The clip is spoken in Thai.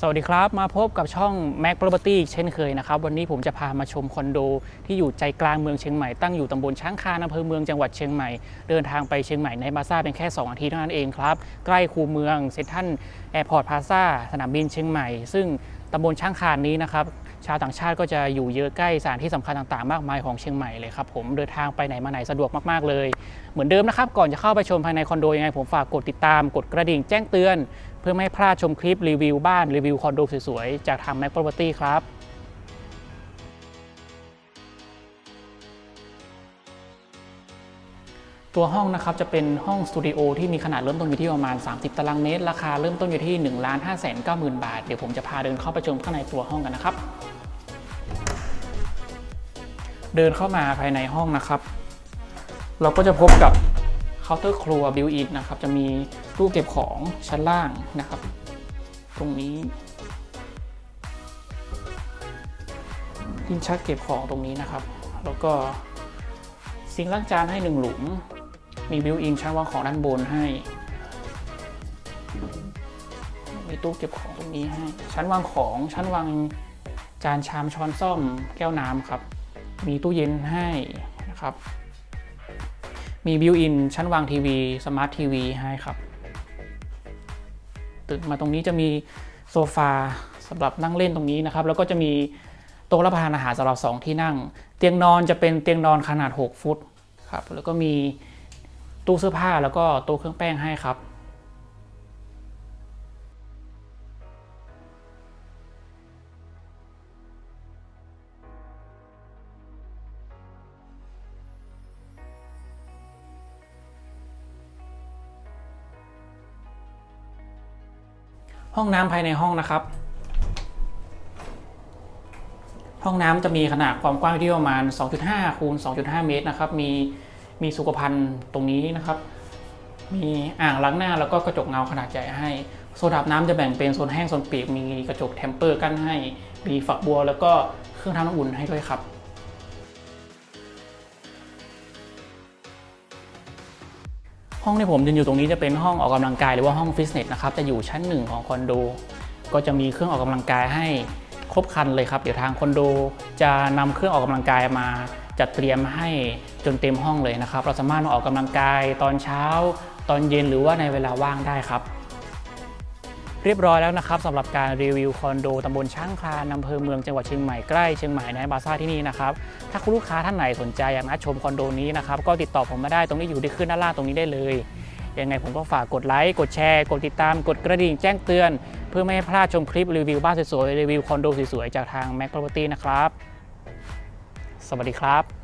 สวัสดีครับมาพบกับช่อง Mac Property เช่นเคยนะครับ วันนี้ผมจะพามาชมคอนโด ที่อยู่ใจกลางเมืองเชียงใหม่ตั้งอยู่ตำบลช้างคานอำเภอเมืองจังหวัดเชียงใหม่ เดินทางไปเชียงใหม่ในมาซาเป็นแค่ 2 อาทิตย์เท่านั้นเองครับ ใกล้คูเมืองเซ็นทรัล แอร์พอร์ตพาซาสนามบินเชียงใหม่ ซึ่งตำบลช้างคานนี้นะครับชาวต่างชาติก็จะอยู่เยอะใกล้สถานที่สำคัญต่างๆ มากมายของเชียงใหม่เลยครับผมเดินทางไปไหนมาไหนสะดวกมากๆเลย เหมือนเดิมนะครับ ก่อนจะเข้าไปชมภายในคอนโดยังไงผมฝากกดติดตามกดกระดิ่งแจ้งเตือน เพื่อไม่ให้พลาดชมคลิปรีวิวบ้านรีวิวคอนโดสวยๆจากทาง Mac Property ครับ ตัวห้องนะครับจะเป็นห้องสตูดิโอที่มีขนาดเริ่มต้นอยู่ที่ประมาณ 30 ตารางเมตร ราคาเริ่มต้นอยู่ที่1 5 9 0 0 0 0 บาท เดี๋ยวผมจะพาเดินเข้าไปชมข้างในตัวห้องกันนะครับ เดินเข้ามาภายในห้องนะครับ เราก็จะพบกับเคาน์เตอร์ครัวบิวอินนะครับจะมีตู้เก็บของชั้นล่างนะครับ ตรงนี้ลิ้นชักเก็บของตรงนี้นะครับ แล้วก็ซิงล้างจานให้หนึ่งหลุม มีบิวอินชั้นวางของด้านบนให้ มีตู้เก็บของตรงนี้ให้ ชั้นวางของชั้นวางจานชามช้อนซ่อมแก้วน้ำครับ มีตู้เย็นให้นะครับ มีบิวอินชั้นวางทีวีสมาร์ททีวีให้ครับตื่นมาตรงนี้จะมีโซฟาสำหรับนั่งเล่นตรงนี้นะครับ แล้วก็จะมีโต๊ะรับประทานอาหารสำหรับ 2 ที่นั่ง เตียงนอนจะเป็นเตียงนอนขนาด 6 ฟุตครับแล้วก็มี ตู้เสื้อผ้าแล้วก็ต๊ะเครื่องแป้งให้ครับ ห้องน้ำภายในห้องนะครับ ห้องน้ำจะมีขนาดความกว้างที่ประมาณ 2.5คูณ2.5 เมตรนะครับ มี มีสุขภัณฑ์ตรงนี้นะครับ มีอ่างล้างหน้าแล้วก็กระจกเงาขนาดใหญ่ให้ โซนอาบน้ำจะแบ่งเป็นโซนแห้งโซนเปียก มีกระจกเทมเปอร์กั้นให้ มีฝักบัว แล้วก็เครื่องทำน้ำอุ่นให้ด้วยครับห้องที่ผมยืนอยู่ตรงนี้จะเป็นห้องออกกำลังกายหรือว่าห้องฟิตเนสนะครับจะอยู่ชั้นหนึ่งของคอนโด ก็จะมีเครื่องออกกำลังกายให้ครบครันเลยครับ เดี๋ยวทางคอนโดจะนำเครื่องออกกำลังกายมา จัดเตรียมให้จนเต็มห้องเลยนะครับ เราสามารถมาออกกำลังกายตอนเช้า ตอนเย็นหรือว่าในเวลาว่างได้ครับ เรียบร้อยแล้วนะครับสำหรับการรีวิวคอนโดตำบลช่างคลานอำเภอเมืองจังหวัดเชียงใหม่ใกล้เชียงใหม่ในบาซ่าที่นี่นะครับถ้าคุณลูกค้าท่านไหนสนใจอยากนัดชมคอนโดนี้นะครับก็ติดต่อผมมาได้ตรงนี้อยู่ที่ขึ้นด้านล่างตรงนี้ได้เลยยังไงผมก็ฝากกดไลค์กดแชร์ กดติดตามกดกระดิ่งแจ้งเตือน เพื่อไม่ให้พลาดชมคลิปรีวิวบ้านสวยๆรีวิวคอนโดสวยๆจากทาง Mac Property นะครับ สวัสดีครับ